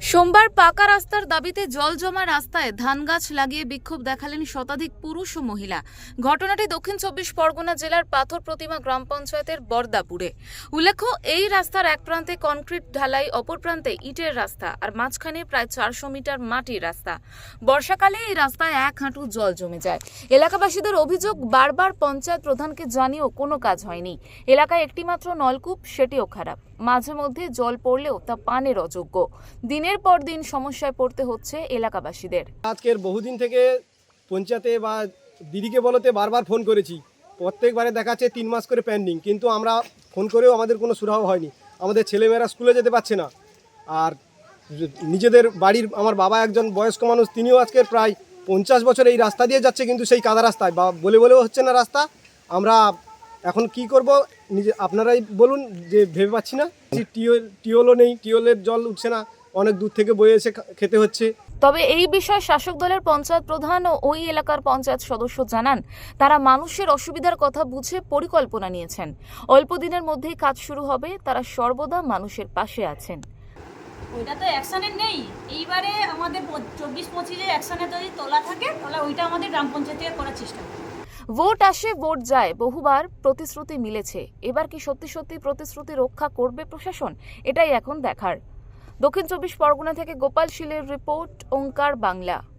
সোমবার পাকা রাস্তার দাবিতে জল জমা রাস্তায় ধান গাছ লাগিয়ে বিক্ষোভ দেখালেন শতাধিক পুরুষ ও মহিলা। ঘটনাটি দক্ষিণ চব্বিশ পরগনা জেলার পাথর প্রতিমা গ্রাম পঞ্চায়েতের বর্দাপুরে। উল্লেখ্য, এই রাস্তার এক প্রান্তে কনক্রিট ঢালাই, অপর প্রান্তে ইটের রাস্তা আর মাঝখানে প্রায় চারশো মিটার মাটির রাস্তা। বর্ষাকালে এই রাস্তায় এক হাঁটু জল জমে যায়। এলাকাবাসীদের অভিযোগ, বারবার পঞ্চায়েত প্রধানকে জানিয়েও কোনো কাজ হয়নি। এলাকায় একটিমাত্র নলকূপ, সেটিও খারাপ। মাঝে মধ্যে জল পড়লেও তা পানের অযোগ্য। দিনের পর দিন সমস্যায় পড়তে হচ্ছে এলাকাবাসীদের। আজকের বহুদিন থেকে পঞ্চায়েতে বা দিদিকে বলতে বারবার ফোন করেছি। প্রত্যেকবারে দেখাচ্ছে তিন মাস করে পেন্ডিং কিন্তু আমরা ফোন করেও আমাদের কোনো সুরাহ হয়নি। আমাদের ছেলেমেয়েরা স্কুলে যেতে পারছে না। আর নিজেদের বাড়ির আমার বাবা একজন বয়স্ক মানুষ, তিনিও আজকে প্রায় পঞ্চাশ বছর এই রাস্তা দিয়ে যাচ্ছে, কিন্তু সেই কাদা রাস্তায় বা বলে বলেও হচ্ছে না রাস্তা। আমরা এখন কি করব? নিজে আপনারাই বলুন যে ভেবে পাচ্ছি না। যে টিওল টিওলও নেই টিওলের জল উঠছে না অনেক দূর থেকে বয়ে এসে খেতে হচ্ছে। তবে এই বিষয়ে শাসক দলের পঞ্চায়েত প্রধান ও ওই এলাকার পঞ্চায়েত সদস্য জানান তারা মানুষের অসুবিধার কথা বুঝে পরিকল্পনা নিয়েছেন। অল্প দিনের মধ্যেই কাজ শুরু হবে তারা সর্বদা মানুষের পাশে আছেন। ওইটা তো অ্যাকশানে নেই। এইবারে আমাদের চব্বিশ পঁচিশে অ্যাকশানে যদি তোলা থাকে তাহলে ওইটা আমাদের গ্রাম পঞ্চায়েত থেকে করার চেষ্টা ভোট আসে, ভোট যায়। বহুবার প্রতিশ্রুতি মিলেছে। এবার কি সত্যি সত্যি প্রতিশ্রুতি রক্ষা করবে প্রশাসন? এটাই এখন দেখার। দক্ষিণ চব্বিশ পরগনা থেকে গোপাল শীলের রিপোর্ট, ওঙ্কার বাংলা।